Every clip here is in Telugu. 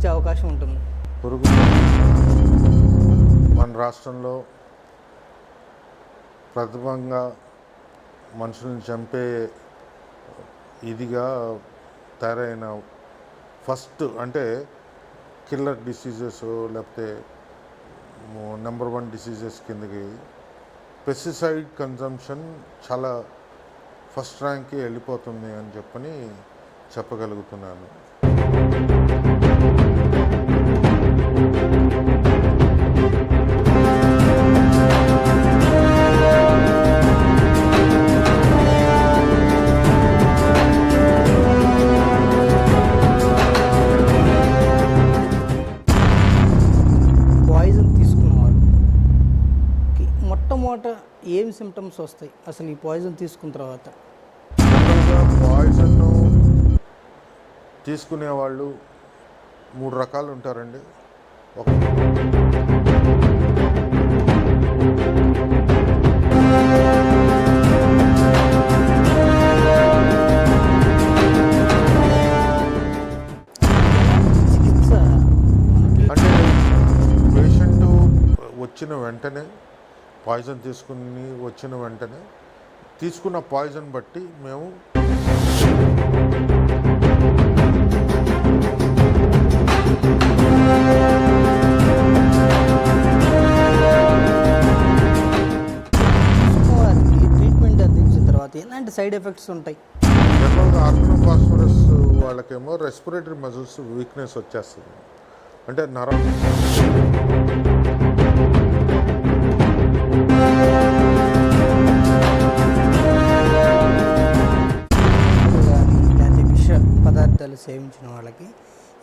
వచ్చే అవకాశం ఉంటుంది. పురుగు మన రాష్ట్రంలో ప్రథమంగా మనుషులను చంపే ఇదిగా తయారైన ఫస్ట్ అంటే కిల్లర్ డిసీజెస్ లేకపోతే నెంబర్ వన్ డిసీజెస్ కిందకి పెస్టిసైడ్ కన్జంప్షన్ చాలా ఫస్ట్ ర్యాంక్కి వెళ్ళిపోతుంది అని చెప్పని చెప్పగలుగుతున్నాను. మొట్టమొదట ఏం సిమ్టమ్స్ వస్తాయి? అసలు ఈ పాయిజన్ తీసుకున్న తర్వాత. పాయిజన్ తీసుకునే వాళ్ళు మూడు రకాలు ఉంటారండి. వచ్చిన వెంటనే పాయిజన్ తీసుకుని వచ్చిన వెంటనే తీసుకున్న పాయిజన్ బట్టి మేము తీసుకున్న తర్వాత ఎలాంటి సైడ్ ఎఫెక్ట్స్ ఉంటాయి. జనరల్గా వాళ్ళకేమో రెస్పిరేటరీ మజిల్స్ వీక్నెస్ వచ్చేస్తుంది. అంటే నరం. పదార్థాలు సేవించిన వాళ్ళకి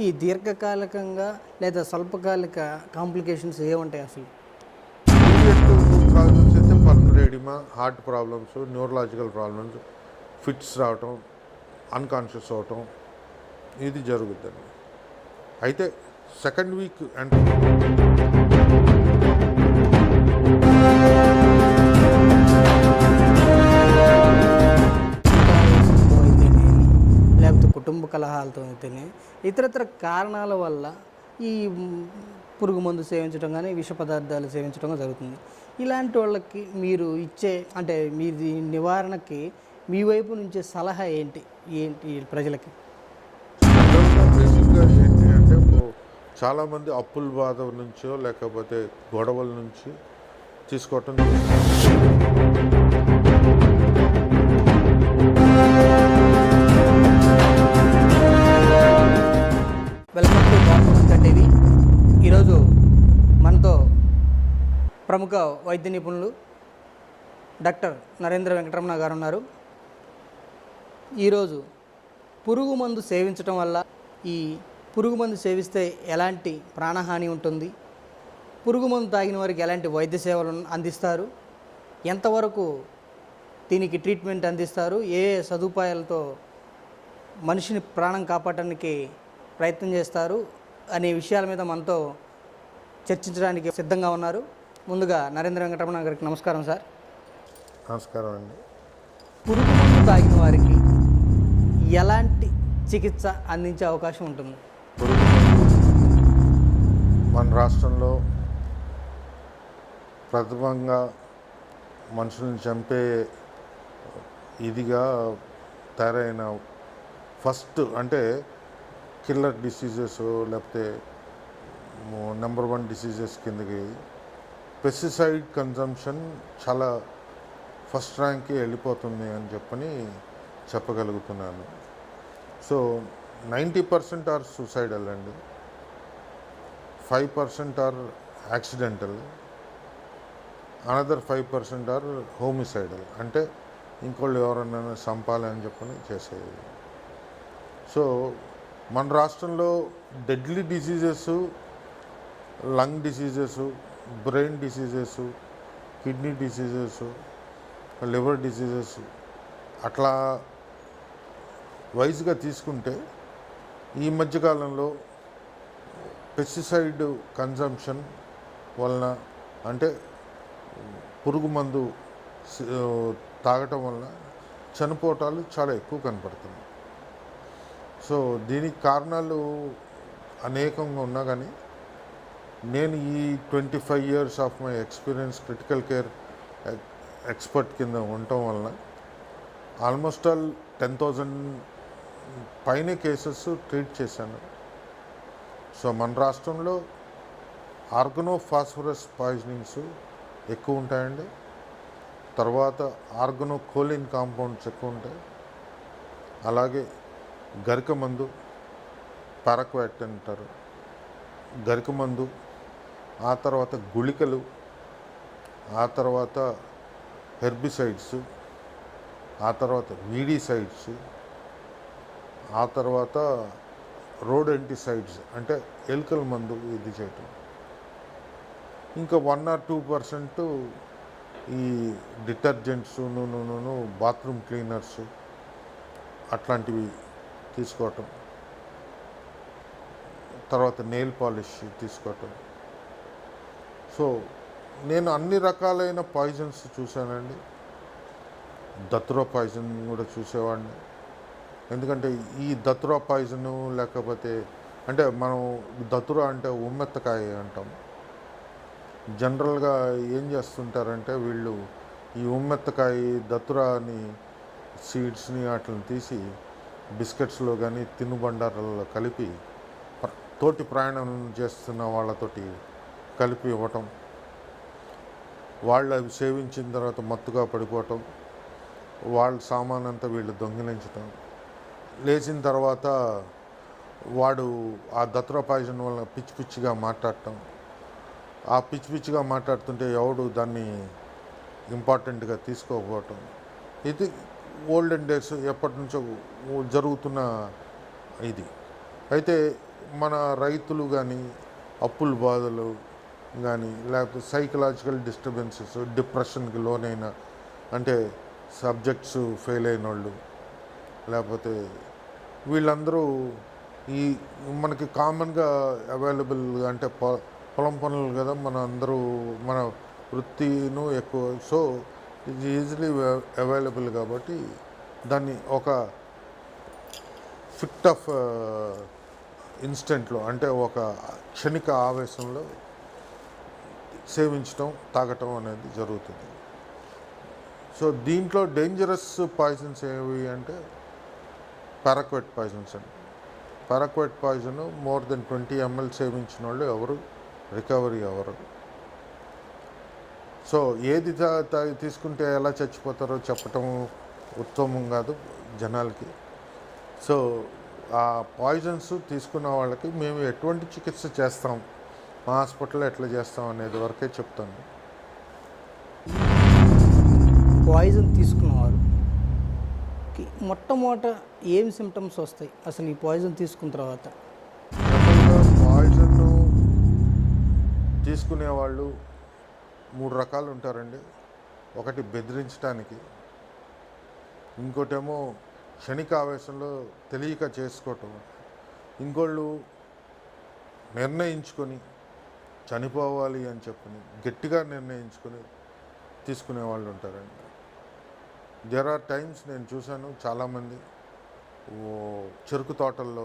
ఈ దీర్ఘకాలికంగా లేదా స్వల్పకాలిక కాంప్లికేషన్స్ ఏముంటాయి అసలు? అయితే edema heart problems neurological problems fits రావటం అన్కాన్షియస్ అవటం ఇది జరుగుతుంది అయితే సెకండ్ వీక్ అంటే లేకపోతే కుటుంబ కలహాలతో అయితేనే ఇతరత్ర కారణాల వల్ల ఈ పురుగు మందు సేవించడం కానీ విష పదార్థాలు సేవించడం జరుగుతుంది. ఇలాంటి వాళ్ళకి మీరు ఇచ్చే అంటే మీ నివారణకి మీ వైపు నుంచే సలహా ఏంటి? ఏంటి ప్రజలకి? బేసిక్గా ఏంటి అంటే చాలామంది అప్పుల బాధ నుంచో లేకపోతే గొడవల నుంచి తీసుకోవటం ప్రముఖ వైద్య నిపుణులు డాక్టర్ నరేంద్ర వెంకటరమణ గారు ఉన్నారు. ఈరోజు పురుగు మందు సేవించడం వల్ల ఈ పురుగు మందు సేవిస్తే ఎలాంటి ప్రాణహాని ఉంటుంది? పురుగు మందు తాగిన వారికి ఎలాంటి వైద్య సేవలు అందిస్తారు? ఎంతవరకు దీనికి ట్రీట్మెంట్ అందిస్తారు? ఏ ఏ సదుపాయాలతో మనిషిని ప్రాణం కాపాడటానికి ప్రయత్నం చేస్తారు? అనే విషయాల మీద మనతో చర్చించడానికి సిద్ధంగా ఉన్నారు. ముందుగా నరేంద్ర వెంకటరమణ గారికి నమస్కారం సార్. నమస్కారం అండి. పురుగు మందు తాగిన వారికి ఎలాంటి చికిత్స అందించే అవకాశం ఉంటుంది? మన రాష్ట్రంలో ప్రథమంగా మనుషులను చంపే ఇదిగా తయారైన ఫస్ట్ అంటే కిల్లర్ డిసీజెస్ లేకపోతే నెంబర్ వన్ డిసీజెస్ కిందకి పెస్టిసైడ్ కన్జంప్షన్ చాలా ఫస్ట్ ర్యాంక్కి వెళ్ళిపోతుంది అని చెప్పని చెప్పగలుగుతున్నాను. So ninety percent are suicidal అండి. Five percent are accidental. Another five percent are homicidal. అంటే ఇంకోళ్ళు ఎవరన్నా చంపాలని చెప్పని చేసేది. సో మన రాష్ట్రంలో deadly diseases lung diseases brain diseases kidney diseases liver diseases అట్లా వైజ్గా తీసుకుంటే ఈ మధ్యకాలంలో పెస్టిసైడ్ కన్జంప్షన్ వలన అంటే పురుగు మందు తాగటం వలన చనిపోవటాలు చాలా ఎక్కువ కనపడుతున్నాయి. సో దీనికి కారణాలు అనేకంగా ఉన్నా కానీ నేను ఈ twenty five years of my experience critical care expert కింద ఉండటం వలన ఆల్మోస్ట్ ఆల్ టెన్ థౌజండ్ పైన కేసెస్ ట్రీట్ చేశాను. సో మన రాష్ట్రంలో ఆర్గనో ఫాస్ఫరస్ పాయిజనింగ్స్ ఎక్కువ ఉంటాయండి. తర్వాత ఆర్గనో కోలిన్ కాంపౌండ్స్ ఎక్కువ ఉంటాయి. అలాగే గరిక మందు పారాక్వాట్ అంటారు. గరిక మందు ఆ తర్వాత గుళికలు ఆ తర్వాత హెర్బిసైడ్స్ ఆ తర్వాత వీడిసైడ్స్ ఆ తర్వాత రోడెంటిసైడ్స్ అంటే ఎలుకల మందు ఇది చేయటం. ఇంకా వన్ ఆర్ టూ పర్సెంట్ ఈ డిటర్జెంట్స్ నూనె బాత్రూమ్ క్లీనర్స్ అట్లాంటివి తీసుకోవటం. తర్వాత నెయిల్ పాలిష్ తీసుకోవటం. సో నేను అన్ని రకాలైన పాయిజన్స్ చూశానండి. దత్తురా పాయిజన్ కూడా చూసేవాడిని. ఎందుకంటే ఈ దత్తురా పాయిజను లేకపోతే అంటే మనం దత్తురా అంటే ఉమ్మెత్తకాయ అంటాం. జనరల్గా ఏం చేస్తుంటారంటే వీళ్ళు ఈ ఉమ్మెత్తకాయ దత్తురాని సీడ్స్ని వాటిని తీసి బిస్కెట్స్లో కానీ తినుబండారాల్లో కలిపి తోటి ప్రయాణం చేస్తున్న వాళ్ళతోటి కలిపి ఇవ్వటం వాళ్ళు అవి సేవించిన తర్వాత మత్తుగా పడిపోవటం వాళ్ళ సామాన్ అంతా వీళ్ళు దొంగిలించటం లేచిన తర్వాత వాడు ఆ దత్తురా వల్ల పిచ్చి పిచ్చిగా మాట్లాడటం. ఆ పిచ్చి పిచ్చిగా మాట్లాడుతుంటే ఎవడు దాన్ని ఇంపార్టెంట్గా తీసుకోకపోవటం. ఇది ఓల్డెన్ డేస్ ఎప్పటి నుంచో జరుగుతున్న ఇది. అయితే మన రైతులు కానీ అప్పుల బాధలు కానీ లేకపోతే సైకలాజికల్ డిస్టర్బెన్సెస్ డిప్రెషన్కి లోనైన అంటే సబ్జెక్ట్స్ ఫెయిల్ అయిన వాళ్ళు లేకపోతే వీళ్ళందరూ ఈ మనకి కామన్గా అవైలబుల్ అంటే పొ- పొలం పనులు కదా మన అందరూ మన వృత్తిను ఎక్కువ సో ఇది ఈజీలీ అవైలబుల్ కాబట్టి దాన్ని ఒక ఫిట్ ఆఫ్ ఇన్స్టెంట్లో అంటే ఒక క్షణిక ఆవేశంలో సేవించడం తాగటం అనేది జరుగుతుంది. సో దీంట్లో డేంజరస్ పాయిజన్స్ ఏవి అంటే పారాక్వెట్ పాయిజన్స్ అండి. Paraquat poison more than twenty ML సేవించిన వాళ్ళు ఎవరు? రికవరీ అవ్వరు సో ఏది తీసుకుంటే ఎలా చచ్చిపోతారో చెప్పటం ఉత్తమం కాదు జనాలకి. సో ఆ పాయిజన్స్ తీసుకున్న వాళ్ళకి మేము ఎటువంటి చికిత్స చేస్తాం? మా హాస్పిటల్లో ఎట్లా చేస్తాం అనేది వరకే చెప్తాను. పాయిజన్ తీసుకున్నవారు మొట్టమొదట ఏం సిమ్టమ్స్ వస్తాయి? అసలు ఈ పాయిజన్ తీసుకున్న తర్వాత. పాయిజన్ తీసుకునే వాళ్ళు మూడు రకాలు ఉంటారండి. ఒకటి బెదిరించడానికి ఇంకోటేమో క్షణిక ఆవేశంలో తెలియక చేసుకోవటం. ఇంకోళ్ళు నిర్ణయించుకొని చనిపోవాలి అని చెప్పని గట్టిగా నిర్ణయించుకొని తీసుకునే వాళ్ళు ఉంటారండి. దేర్ ఆర్ టైమ్స్ నేను చూశాను చాలామంది చెరుకు తోటల్లో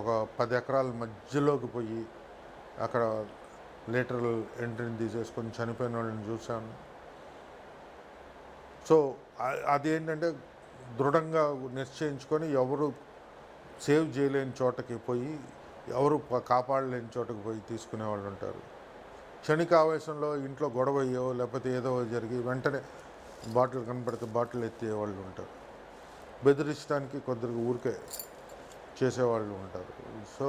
ఒక పది ఎకరాల మధ్యలోకి పోయి అక్కడ లీటర్లు ఎంట్రీని తీసేసుకొని చనిపోయిన వాళ్ళని చూశాను. సో అదేంటంటే దృఢంగా నిశ్చయించుకొని ఎవరు సేవ్ చేయలేని చోటకి పోయి ఎవరు కాపాడలేని చోటకి పోయి తీసుకునే వాళ్ళు ఉంటారు. క్షణిక ఆవేశంలో ఇంట్లో గొడవ అయ్యో లేకపోతే ఏదో జరిగి వెంటనే బాటిల్ కనపడితే బాటిల్ ఎత్తే వాళ్ళు ఉంటారు. బెదిరించడానికి కొద్దిగా ఊరికే చేసేవాళ్ళు ఉంటారు. సో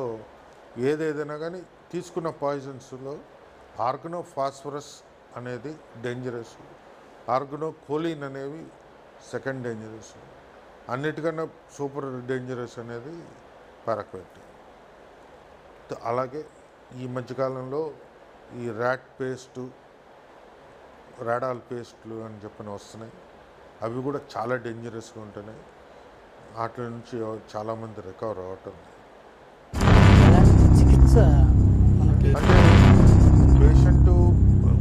ఏదేదైనా కానీ తీసుకున్న పాయిజన్స్లో ఆర్గనో ఫాస్ఫరస్ అనేది డేంజరస్ ఆర్గనో కోలిన్ అనేవి సెకండ్ డేంజరస్ అన్నిటికన్నా సూపర్ డేంజరస్ అనేది పారాక్వెట్ అలాగే ఈ మధ్యకాలంలో ఈ ర్యాట్ పేస్టు రాడాల్ పేస్ట్లు అని చెప్పని వస్తున్నాయి. అవి కూడా చాలా డేంజరస్గా ఉంటున్నాయి. వాటి నుంచి చాలామంది రికవర్ ఎలాంటి చికిత్స అంటే పేషెంట్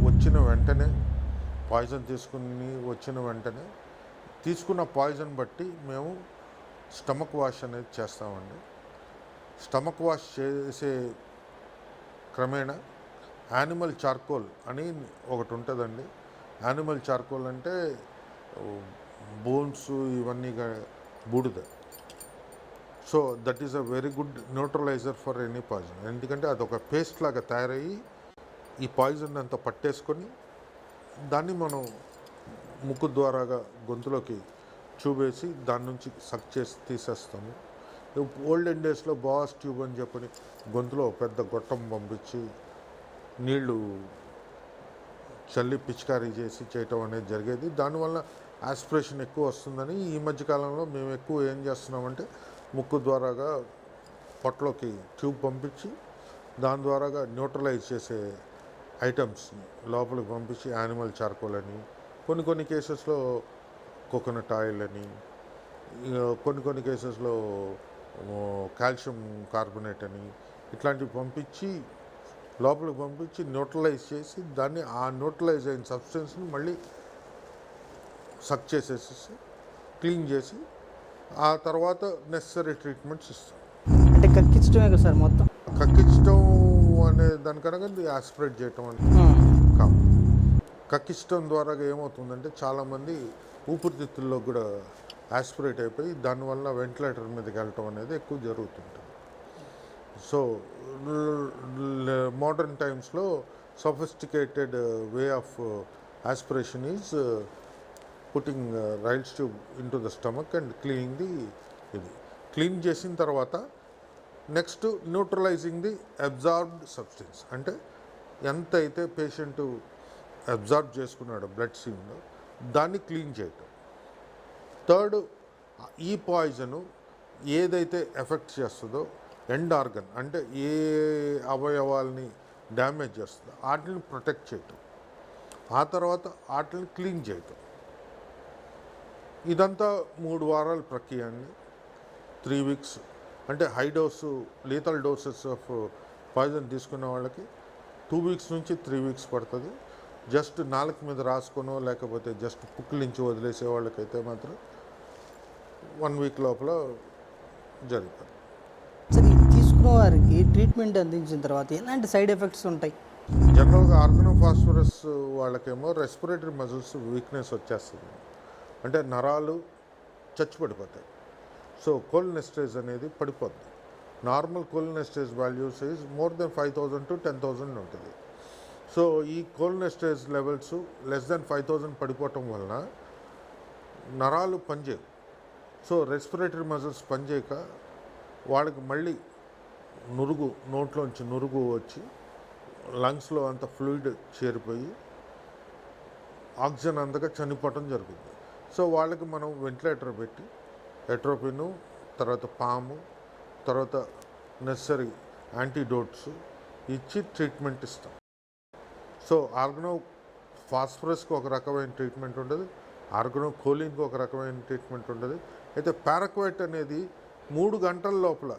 వచ్చిన వెంటనే పాయిజన్ తీసుకుని వచ్చిన వెంటనే తీసుకున్న పాయిజన్ బట్టి మేము స్టమక్ వాష్ అనేది చేస్తామండి. స్టమక్ వాష్ చేసే క్రమేణా యానిమల్ చార్కోల్ అని ఒకటి ఉంటుందండి. యానిమల్ చార్కోల్ అంటే బోన్స్ ఇవన్నీ బూడిద. So that is a very good neutralizer for any poison ఎందుకంటే అది ఒక పేస్ట్ లాగా తయారయ్యి ఈ పాయిజన్ అంతా పట్టేసుకొని దాన్ని మనం ముక్కు ద్వారాగా గొంతులోకి చూపేసి దాని నుంచి సక్ చేసి తీసేస్తాము. ఓల్డెన్ డేస్లో బాస్ ట్యూబ్ అని చెప్పని గొంతులో పెద్ద గొట్టం పంపించి నీళ్ళు చల్లి పిచికారీ చేసి చేయటం అనేది జరిగేది. దానివల్ల ఆస్పిరేషన్ ఎక్కువ వస్తుందని ఈ మధ్యకాలంలో మేము ఎక్కువ ఏం చేస్తున్నామంటే ముక్కు ద్వారాగా పొట్టలోకి ట్యూబ్ పంపించి దాని ద్వారాగా న్యూట్రలైజ్ చేసే ఐటమ్స్ని లోపలికి పంపించి యానిమల్ చార్కోల్ అని కొన్ని కొన్ని కేసెస్లో కోకోనట్ ఆయిల్ అని కొన్ని కొన్ని కేసెస్లో కాల్షియం కార్బోనేట్ అని ఇట్లాంటివి పంపించి లోపలికి పంపించి న్యూట్రలైజ్ చేసి దాన్ని ఆ న్యూట్రలైజ్ అయిన సబ్స్టెన్స్ని మళ్ళీ సక్ చేసేసేసి క్లీన్ చేసి ఆ తర్వాత నెసరీ ట్రీట్మెంట్స్ ఇస్తాం. అంటే కక్కించడమే కదా సార్ మొత్తం? కక్కించడం అనే దానికనగా ఆస్పిరేట్ చేయటం అంటే ఉమ్. కాదు. కక్కించడం ద్వారా ఏమవుతుందంటే చాలామంది ఊపిరితిత్తుల్లో కూడా ఆస్పిరేట్ అయిపోయి దానివల్ల వెంటిలేటర్ మీదకి వెళ్ళటం అనేది ఎక్కువ జరుగుతుంటుంది. సో మోడర్న్ టైమ్స్లో sophisticated way of aspiration is putting Ryle's tube into the stomach and cleaning the ఇది. క్లీన్ చేసిన తర్వాత next neutralizing the absorbed substance అంటే ఎంత అయితే పేషెంట్ అబ్జార్బ్ చేసుకున్నాడో బ్లడ్ సీమ్లో దాన్ని క్లీన్ చేయటం. థర్డ్ ఈ పాయిజను ఏదైతే ఎఫెక్ట్ చేస్తుందో ఎండ్ ఆర్గన్ అంటే ఏ అవయవాల్ని డ్యామేజ్ చేస్తుందో వాటిని ప్రొటెక్ట్ చేయటం. ఆ తర్వాత వాటిని క్లీన్ చేయటం. ఇదంతా మూడు వారాల ప్రక్రియ అండి. త్రీ వీక్స్ అంటే high dose lethal doses of poison తీసుకున్న వాళ్ళకి టూ వీక్స్ నుంచి త్రీ వీక్స్ పడుతుంది. జస్ట్ నాలుక మీద రాసుకునో లేకపోతే జస్ట్ పుక్కిలించి వదిలేసే వాళ్ళకైతే మాత్రం వన్ వీక్ లోపల జరుగుతుంది వారికి ట్రీట్మెంట్ అందించిన తర్వాత ఎలాంటి సైడ్ ఎఫెక్ట్స్ ఉంటాయి? జనరల్గా ఆర్గనోఫాస్ఫరస్ వాళ్ళకేమో రెస్పిరేటరీ మజిల్స్ వీక్నెస్ వచ్చేస్తుంది. అంటే నరాలు చచ్చి పడిపోతాయి సో కోలినెస్టేజ్ అనేది పడిపోద్ది. Normal cholinesterase values is more than five thousand to ten thousand ఉంటుంది. సో ఈ cholinesterase levels less than five thousand పడిపోవటం వలన నరాలు పనిచేయవు. సో రెస్పిరేటరీ మజిల్స్ పనిచేయక వాళ్ళకి మళ్ళీ నురుగు నోట్లోంచి నురుగు వచ్చి లంగ్స్లో అంత ఫ్లూయిడ్ చేరిపోయి ఆక్సిజన్ అందక చనిపోవటం జరుగుతుంది. సో వాళ్ళకి మనం వెంటిలేటర్ పెట్టి ఎట్రోపిన్ తర్వాత పాము తర్వాత నెసరీ యాంటీడోట్స్ ఇచ్చి ట్రీట్మెంట్ ఇస్తాం. సో ఆర్గనో ఫాస్ఫరస్కి ఒక రకమైన ట్రీట్మెంట్ ఉంటుంది ఆర్గనో కోలిన్కి ఒక రకమైన ట్రీట్మెంట్ ఉండదు. అయితే పారాక్వైట్ అనేది మూడు గంటల లోపల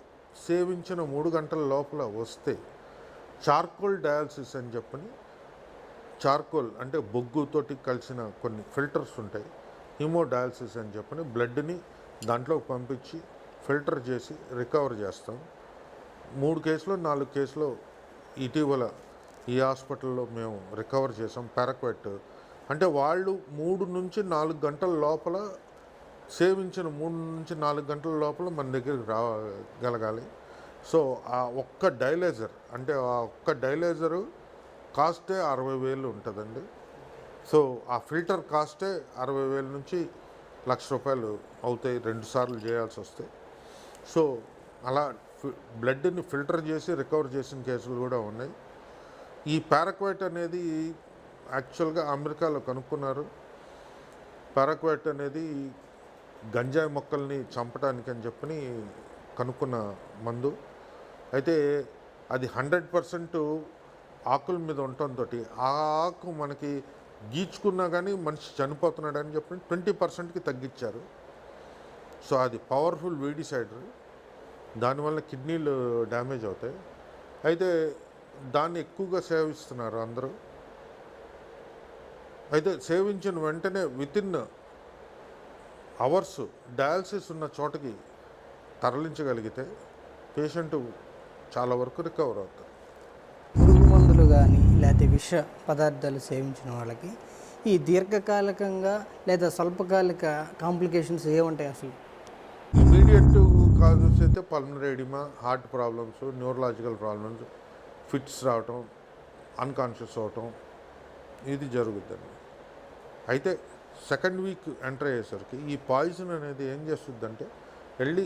సేవించిన మూడు గంటల లోపల వస్తే చార్కోల్ డయాలసిస్ అని చెప్పని చార్కోల్ అంటే బొగ్గుతోటి కలిసిన కొన్ని ఫిల్టర్స్ ఉంటాయి. హిమోడయాలసిస్ అని చెప్పని బ్లడ్ని దాంట్లోకి పంపించి ఫిల్టర్ చేసి రికవర్ చేస్తాం. మూడు కేసులు నాలుగు కేసులు ఇటీవల ఈ హాస్పిటల్లో మేము రికవర్ చేసాం పారక్వెట్. అంటే వాళ్ళు మూడు నుంచి నాలుగు గంటల లోపల సేవించిన మూడు నుంచి నాలుగు గంటల లోపల మన దగ్గరికి రాగలగాలి సో ఆ ఒక్క డైలేజర్ అంటే ఆ ఒక్క డైలేజరు కాస్టే అరవై వేలు ఉంటుందండి. సో ఆ ఫిల్టర్ కాస్టే అరవై వేల నుంచి లక్ష రూపాయలు అవుతాయి రెండు సార్లు చేయాల్సి వస్తాయి సో అలా బ్లడ్ని ఫిల్టర్ చేసి రికవర్ చేసిన కేసులు కూడా ఉన్నాయి. ఈ పారాక్వైట్ అనేది యాక్చువల్గా అమెరికాలో కనుక్కున్నారు. పారాక్వైట్ అనేది గంజాయి మొక్కల్ని చంపడానికి అని చెప్పని కనుక్కున్న మందు. అయితే అది హండ్రెడ్ పర్సెంట్ ఆకుల మీద ఉండటంతో ఆ ఆకు మనకి గీచుకున్నా కానీ మనిషి చనిపోతున్నాడు అని చెప్పి ట్వంటీ పర్సెంట్కి తగ్గించారు. సో అది పవర్ఫుల్ వీడిసైడర్. దానివల్ల కిడ్నీలు డ్యామేజ్ అవుతాయి. అయితే దాన్ని ఎక్కువగా సేవిస్తున్నారు అందరూ. అయితే సేవించిన వెంటనే వితిన్ అవర్స్ డయాలసిస్ ఉన్న చోటకి తరలించగలిగితే పేషెంట్ చాలా వరకు రికవర్ అవుతారు. పురుగు మందులు కానీ లేకపోతే విష పదార్థాలు సేవించిన వాళ్ళకి ఈ దీర్ఘకాలికంగా లేదా స్వల్పకాలిక కాంప్లికేషన్స్ ఏముంటాయి అసలు? ఇమీడియట్ కాజెస్ అయితే pulmonary edema heart problems neurological problems fits రావటం అన్కాన్షియస్ అవటం ఇది జరుగుతుంది అయితే సెకండ్ వీక్ ఎంటర్ అయ్యేసరికి ఈ పాయిజన్ అనేది ఏం చేస్తుందంటే వెళ్ళి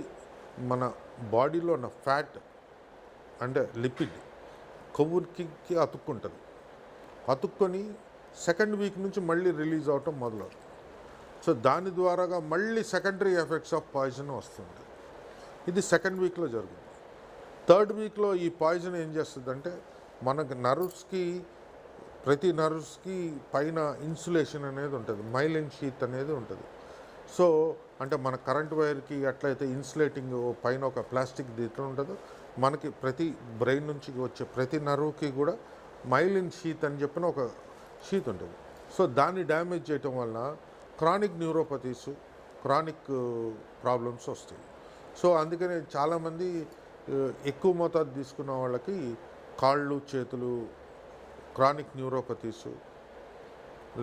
మన బాడీలో ఉన్న ఫ్యాట్ అంటే లిపిడ్ కొవ్వుకి అతుక్కుంటుంది. అతుక్కొని సెకండ్ వీక్ నుంచి మళ్ళీ రిలీజ్ అవటం మొదలవుతుంది. సో దాని ద్వారాగా మళ్ళీ సెకండరీ ఎఫెక్ట్స్ ఆఫ్ పాయిజన్ వస్తుంది ఇది సెకండ్ వీక్లో జరుగుతుంది. థర్డ్ వీక్లో ఈ పాయిజన్ ఏం చేస్తుందంటే మనకు నర్వ్స్కి ప్రతి నర్వ్స్కి పైన ఇన్సులేషన్ అనేది ఉంటుంది మైలిన్ షీత్ అనేది ఉంటుంది. సో అంటే మన కరెంట్ వైర్కి ఎట్లయితే ఇన్సులేటింగ్ పైన ఒక ప్లాస్టిక్ దీంట్లో ఉంటుందో మనకి ప్రతి బ్రెయిన్ నుంచి వచ్చే ప్రతి నర్వ్కి కూడా మైలిన్ షీత్ అని చెప్పిన ఒక షీత్ ఉంటుంది. సో దాన్ని డ్యామేజ్ చేయటం వలన క్రానిక్ న్యూరోపతీస్ క్రానిక్ ప్రాబ్లమ్స్ వస్తాయి. సో అందుకనే చాలామంది ఎక్కువ మోతాదు తీసుకున్న వాళ్ళకి కాళ్ళు చేతులు క్రానిక్ న్యూరోపతీస్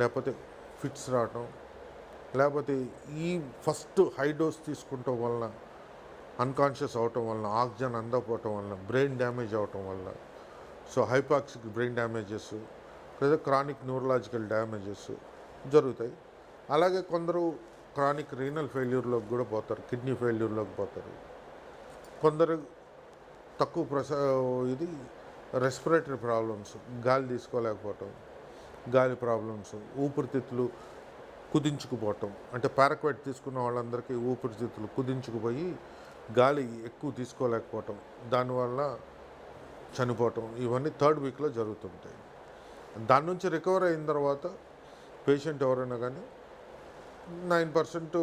లేకపోతే ఫిట్స్ రావటం లేకపోతే ఈ ఫస్ట్ హై డోస్ తీసుకుంటాం వలన అన్కాన్షియస్ అవటం వలన ఆక్సిజన్ అందకపోవటం వలన బ్రెయిన్ డ్యామేజ్ అవటం వలన సో హైపాక్సిక్ బ్రెయిన్ డ్యామేజెస్ లేదా క్రానిక్ న్యూరలాజికల్ డ్యామేజెస్ జరుగుతాయి. అలాగే కొందరు క్రానిక్ రీనల్ ఫెయిల్యూర్లోకి కూడా పోతారు కిడ్నీ ఫెయిల్యూర్లోకి పోతారు. కొందరు తక్కువ ప్రస ఇది రెస్పిరేటరీ ప్రాబ్లమ్స్ గాలి తీసుకోలేకపోవటం గాలి ప్రాబ్లమ్స్ ఊపిరితిత్తులు కుదించుకుపోవటం. అంటే పారాక్వైట్ తీసుకున్న వాళ్ళందరికీ ఊపిరితిత్తులు కుదించుకుపోయి గాలి ఎక్కువ తీసుకోలేకపోవటం. దానివల్ల చనిపోవటం. ఇవన్నీ థర్డ్ వీక్లో జరుగుతుంటాయి. దాని నుంచి రికవర్ అయిన తర్వాత పేషెంట్ ఎవరైనా కానీ నైన్ పర్సెంట్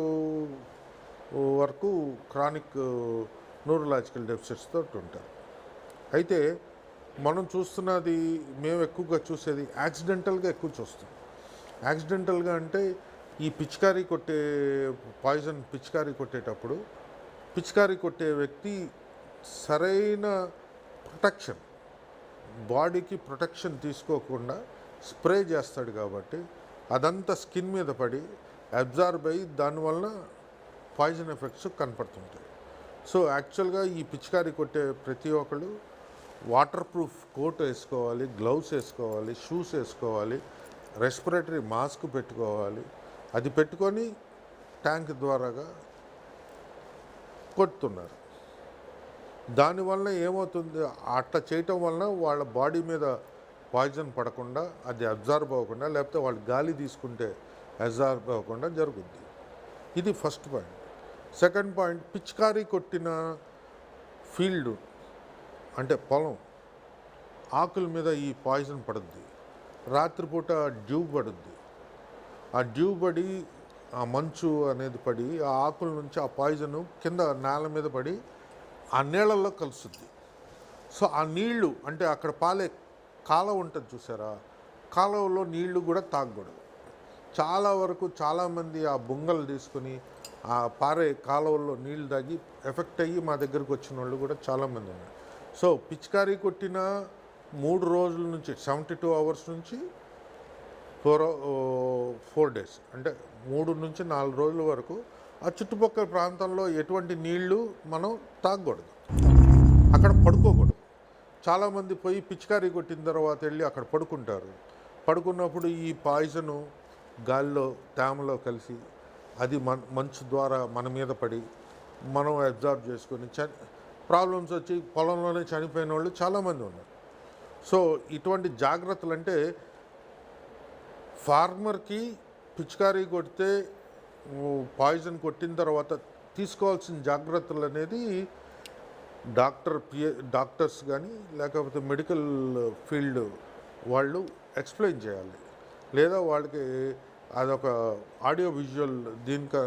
వరకు క్రానిక్ న్యూరలాజికల్ డెఫిసిట్స్ తోటి ఉంటారు. అయితే మనం చూస్తున్నది మేము ఎక్కువగా చూసేది యాక్సిడెంటల్గా ఎక్కువ చూస్తాం. యాక్సిడెంటల్గా అంటే ఈ పిచికారీ కొట్టే పాయిజన్ పిచికారీ కొట్టేటప్పుడు పిచికారీ కొట్టే వ్యక్తి సరైన ప్రొటెక్షన్ బాడీకి ప్రొటెక్షన్ తీసుకోకుండా స్ప్రే చేస్తాడు కాబట్టి అదంతా స్కిన్ మీద పడి అబ్జార్బ్ అయ్యి దానివల్ల పాయిజన్ ఎఫెక్ట్స్ కనపడుతుంటాయి. సో యాక్చువల్గా ఈ పిచికారీ కొట్టే ప్రతి ఒక్కళ్ళు వాటర్ ప్రూఫ్ కోట్ వేసుకోవాలి గ్లౌస్ వేసుకోవాలి షూస్ వేసుకోవాలి రెస్పిరేటరీ మాస్క్ పెట్టుకోవాలి. అది పెట్టుకొని ట్యాంక్ ద్వారాగా కొడుతున్నారు. దానివల్ల ఏమవుతుంది? అట్లా చేయటం వలన వాళ్ళ బాడీ మీద పాయిజన్ పడకుండా అది అబ్జార్బ్ అవ్వకుండా లేకపోతే వాళ్ళు గాలి తీసుకుంటే అబ్జార్బ్ అవ్వకుండా జరుగుద్ది. ఇది ఫస్ట్ పాయింట్. సెకండ్ పాయింట్ పిచికారీ కొట్టిన ఫీల్డ్ అంటే పొలం. ఆకుల మీద ఈ పాయిజన్ పడుద్ది. రాత్రిపూట డ్యూ పడుద్ది. ఆ డ్యూ పడి ఆ మంచు అనేది పడి ఆ ఆకుల నుంచి ఆ పాయిజన్ కింద నేల మీద పడి ఆ నీళ్ళల్లో కలుస్తుంది. సో ఆ నీళ్ళు అంటే అక్కడ పాలే కాలువ ఉంటుంది చూసారా? కాలువలో నీళ్ళు కూడా తాగకూడదు. చాలా వరకు చాలామంది ఆ బొంగలు తీసుకొని ఆ పారే కాలువల్లో నీళ్ళు తాగి ఎఫెక్ట్ అయ్యి మా దగ్గరకు వచ్చిన వాళ్ళు కూడా చాలామంది ఉన్నారు. సో పిచికారీ కొట్టిన మూడు రోజుల నుంచి సెవెంటీ టూ అవర్స్ నుంచి ఫోర్ ఫోర్ డేస్ అంటే మూడు నుంచి నాలుగు రోజుల వరకు ఆ చుట్టుపక్కల ప్రాంతంలో ఎటువంటి నీళ్ళు మనం తాగకూడదు. అక్కడ పడుకోకూడదు. చాలామంది పోయి పిచికారీ కొట్టిన తర్వాత వెళ్ళి అక్కడ పడుకుంటారు. పడుకున్నప్పుడు ఈ పాయిజను గాల్లో తేమలో కలిసి అది మన మంచు ద్వారా మన మీద పడి మనం అబ్జర్వ్ చేసుకొని చని ప్రాబ్లమ్స్ వచ్చి పొలంలోనే చనిపోయిన వాళ్ళు చాలామంది ఉన్నారు. సో ఇటువంటి జాగ్రత్తలు అంటే ఫార్మర్కి పిచికారీ కొడితే పాయిజన్ కొట్టిన తర్వాత తీసుకోవాల్సిన జాగ్రత్తలు అనేది డాక్టర్ పిఏ డాక్టర్స్ కానీ లేకపోతే మెడికల్ ఫీల్డ్ వాళ్ళు ఎక్స్ప్లెయిన్ చేయాలి. లేదా వాళ్ళకి అదొక ఆడియో విజువల్ దీనికి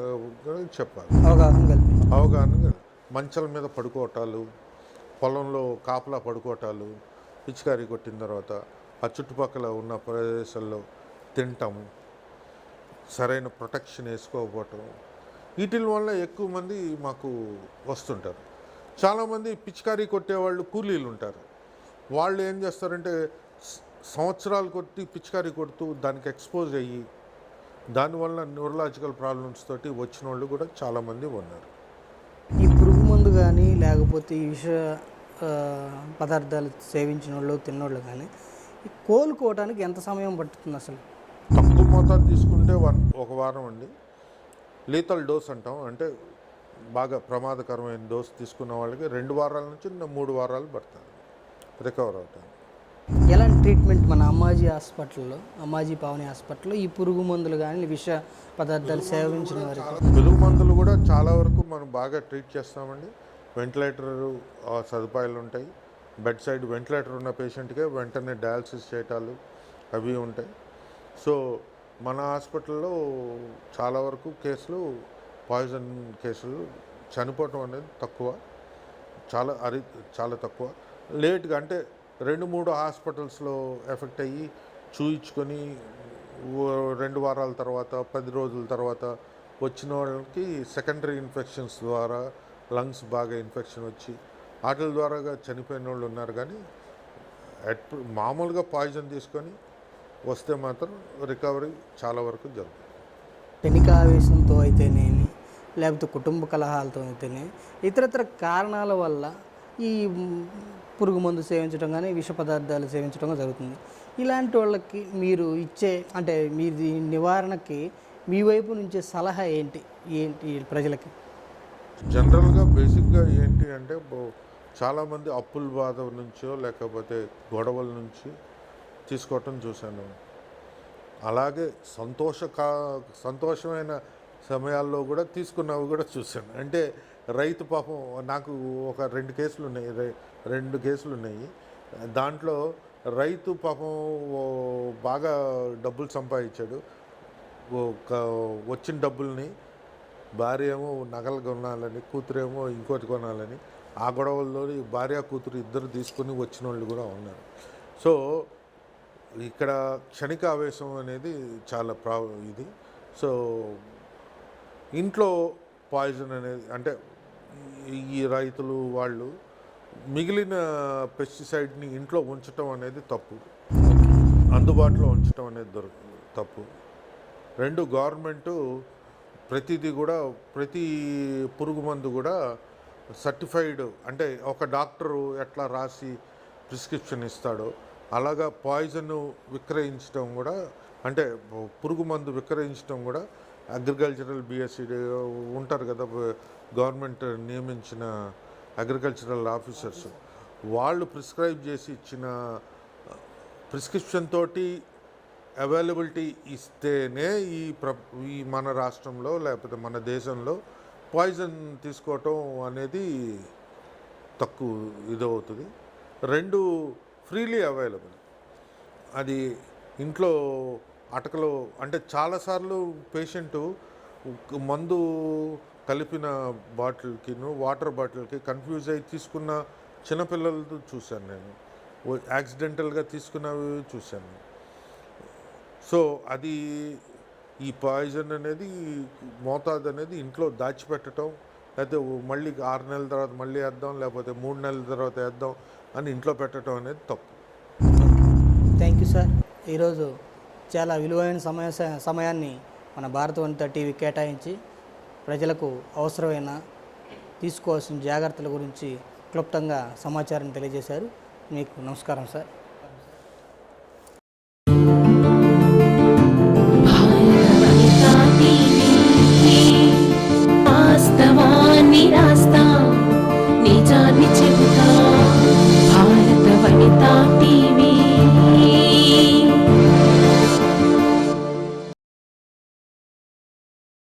చెప్పాలి. అవగాహన అవగాహన మంచాల మీద పడుకోవటాలు పొలంలో కాపలా పడుకోవటాలు పిచికారీ కొట్టిన తర్వాత ఆ చుట్టుపక్కల ఉన్న ప్రదేశాల్లో తింటాము. సరైన ప్రొటెక్షన్ వేసుకోకపోవటం. వీటి వల్ల ఎక్కువ మంది మాకు వస్తుంటారు. చాలామంది పిచికారీ కొట్టేవాళ్ళు కూలీలు ఉంటారు. వాళ్ళు ఏం చేస్తారంటే సంవత్సరాలు కొట్టి పిచికారీ కొడుతూ దానికి ఎక్స్పోజ్ అయ్యి దానివల్ల న్యూరలాజికల్ ప్రాబ్లమ్స్ తోటి వచ్చిన వాళ్ళు కూడా చాలామంది ఉన్నారు. కానీ లేకపోతే ఈ విష పదార్థాలు సేవించిన వాళ్ళు తిన్నోళ్ళు కానీ కోలుకోవడానికి ఎంత సమయం పడుతుంది అసలు? తక్కువ మోతాదు తీసుకుంటే వన్ ఒక వారం అండి. లీతల్ డోస్ అంటాం. అంటే బాగా ప్రమాదకరమైన డోస్ తీసుకున్న వాళ్ళకి రెండు వారాల నుంచి మూడు వారాలు పడుతుంది రికవర్ అవుతాను ఎలాంటి ట్రీట్మెంట్ మన అమ్మాజీ హాస్పిటల్లో అమ్మాజీ పావని హాస్పిటల్లో ఈ పురుగు మందులు కానీ విష పదార్థాలు సేవించిన వారికి? వెలుగు మందులు కూడా చాలా వరకు మనం బాగా ట్రీట్ చేస్తామండి. వెంటిలేటర్ సదుపాయాలు ఉంటాయి. బెడ్ సైడ్ వెంటిలేటర్ ఉన్న పేషెంట్కే వెంటనే డయాలసిస్ చేయటాలు అవి ఉంటాయి. సో మన హాస్పిటల్లో చాలా వరకు కేసులు పాయిజన్ కేసులు చనిపోవటం అనేది తక్కువ. చాలా అరి చాలా తక్కువ. లేట్గా అంటే రెండు మూడు హాస్పిటల్స్లో ఎఫెక్ట్ అయ్యి చూయించుకొని ఓ- రెండు వారాల తర్వాత పది రోజుల తర్వాత వచ్చిన వాళ్ళకి సెకండరీ ఇన్ఫెక్షన్స్ ద్వారా లంగ్స్ బాగా ఇన్ఫెక్షన్ వచ్చి ఆటల ద్వారా చనిపోయిన వాళ్ళు ఉన్నారు కానీ అట్ మామూలుగా పాయిజన్ తీసుకొని వస్తే మాత్రం రికవరీ చాలా వరకు జరుగుతుంది. పెనికావేశంతో అయితేనేమి లేకపోతే కుటుంబ కలహాలతో అయితేనే ఇతరత్ర కారణాల వల్ల ఈ పురుగు మందు సేవించడం కానీ విష పదార్థాలు సేవించడం జరుగుతుంది. ఇలాంటి వాళ్ళకి మీరు ఇచ్చే అంటే మీ దీని నివారణకి మీ వైపు నుంచే సలహా ఏంటి? ఏంటి ప్రజలకి? జనరల్గా బేసిక్గా ఏంటి అంటే చాలామంది అప్పుల బాధ నుంచో లేకపోతే గొడవల నుంచి తీసుకోవటం చూశాను. అలాగే సంతోషకా సంతోషమైన సమయాల్లో కూడా తీసుకున్నవి కూడా చూశాను. అంటే రైతు పాపం నాకు ఒక రెండు కేసులు ఉన్నాయి రెండు కేసులు ఉన్నాయి దాంట్లో రైతు పాపం ఓ బాగా డబ్బులు సంపాదించాడు. ఒక వచ్చిన డబ్బుల్ని భార్య ఏమో నగలు కొనాలని కూతురేమో ఇంకోటి కొనాలని ఆ గొడవల్లో భార్య కూతురు ఇద్దరు తీసుకొని వచ్చిన వాళ్ళు కూడా ఉన్నారు. సో ఇక్కడ క్షణిక ఆవేశం అనేది చాలా ప్రా ఇది. సో ఇంట్లో పాయిజన్ అనేది అంటే ఈ- రైతులు వాళ్ళు మిగిలిన పెస్టిసైడ్ని ఇంట్లో ఉంచటం అనేది తప్పు. అందుబాటులో ఉంచటం అనేది దొరుకు తప్పు. రెండు గవర్నమెంటు ప్రతిదీ కూడా ప్రతి పురుగు మందు కూడా సర్టిఫైడ్ అంటే ఒక డాక్టరు ఎట్లా రాసి ప్రిస్క్రిప్షన్ ఇస్తాడో అలాగా పాయిజన్ విక్రయించడం కూడా అంటే పురుగు మందు విక్రయించడం కూడా అగ్రికల్చరల్ బిఎస్సి ఉంటారు కదా గవర్నమెంట్ నియమించిన అగ్రికల్చరల్ ఆఫీసర్స్. వాళ్ళు ప్రిస్క్రైబ్ చేసి ఇచ్చిన ప్రిస్క్రిప్షన్ తోటి అవైలబిలిటీ ఇస్తేనే ఈ ప్ర ఈ మన రాష్ట్రంలో లేకపోతే మన దేశంలో పాయిజన్ తీసుకోవటం అనేది తక్కువ ఇదవుతుంది. రెండు ఫ్రీలీ అవైలబుల్. అది ఇంట్లో అటకలో అంటే చాలాసార్లు పేషెంటు మందు కలిపిన బాటిల్కిను వాటర్ బాటిల్కి కన్ఫ్యూజ్ అయ్యి తీసుకున్న చిన్నపిల్లలతో చూశాను నేను. యాక్సిడెంటల్గా తీసుకున్నవి చూశాను సో అది ఈ పాయిజన్ అనేది మోతాదు అనేది ఇంట్లో దాచిపెట్టడం లేకపోతే మళ్ళీ ఆరు నెలల తర్వాత మళ్ళీ వేద్దాం లేకపోతే మూడు నెలల తర్వాత వేద్దాం అని ఇంట్లో పెట్టడం అనేది తప్పు. థ్యాంక్ యూ సార్ ఈరోజు చాలా విలువైన సమయ సమయాన్ని మన భారత వంత టీవీ కేటాయించి ప్రజలకు అవసరమైన తీసుకోవాల్సిన జాగ్రత్తల గురించి క్లుప్తంగా సమాచారం తెలియజేశారు. మీకు నమస్కారం సార్